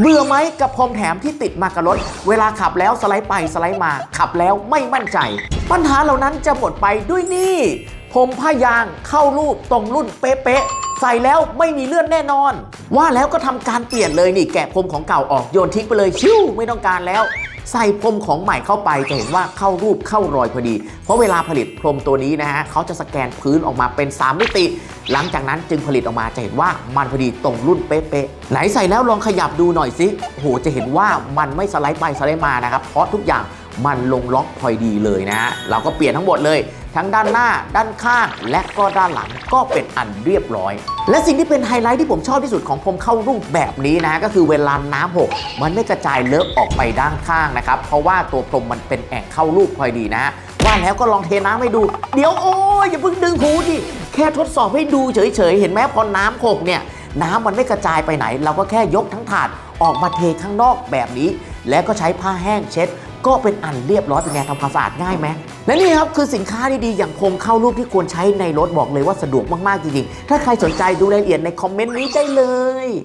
เบื่อไหมกับพรมแถมที่ติดมากับรถ เวลาขับแล้วสไลด์ไปสไลด์มา ขับแล้วไม่มั่นใจ ปัญหาเหล่านั้นจะหมดไปด้วยนี่พรมผ้ายางเข้ารูปตรงรุ่นเป๊ะใส่แล้วไม่มีเลื่อนแน่นอน ว่าแล้วก็ทำการเปลี่ยนเลยนี่แกะพรมของเก่าออกโยนทิ้งไปเลยชิวไม่ต้องการแล้ว ใส่พรมของใหม่เข้าไปจะเห็นว่าเข้ารูปเข้ารอยพอดี เพราะเวลาผลิตพรมตัวนี้นะฮะเขาจะสแกนพื้นออกมาเป็น 3 มิติ หลังจากนั้นจึงผลิตออกมาจะเห็นว่ามันพอดีตรงรุ่นเป๊ะๆไหนใส่แล้วลองขยับดูหน่อยสิโหจะเห็นว่ามันไม่สไลด์ไปสไลด์มานะครับเพราะทุกอย่าง มันลงล็อกพอดีเลยนะฮะเราก็เปลี่ยนทั้งหมดเลย ทั้งด้านหน้า ด้านข้าง และก็ด้านหลังก็เป็นอันเรียบร้อย และสิ่งที่เป็นไฮไลท์ที่ผมชอบที่สุดของผมเข้ารูปแบบนี้นะก็คือเวลาน้ำหก มันไม่กระจายเลอะออกไปด้านข้างนะครับ เพราะว่าตัวพรมมันเป็นแอ่งเข้ารูปพอดีนะฮะว่าแล้วก็ลองเทน้ำให้ดู เดี๋ยวโอ้ยอย่าเพิ่งดึงหูดิแค่ทดสอบให้ดูเฉยๆเห็นไหมพอน้ำหกเนี่ยน้ำมันไม่กระจายไปไหน เราก็แค่ยกทั้งถาดออกมาเทข้างนอกแบบนี้ แล้วก็ใช้ผ้าแห้งเช็ด ก็เป็นอันเรียบร้อยเป็นไงทำความสะอาดง่ายไหมและนี่ครับคือสินค้าดีๆอย่างพรมเข้ารูปที่ควรใช้ในรถบอกเลยว่าสะดวกมากๆจริงๆ ถ้าใครสนใจดูรายละเอียดในคอมเมนต์นี้ได้เลย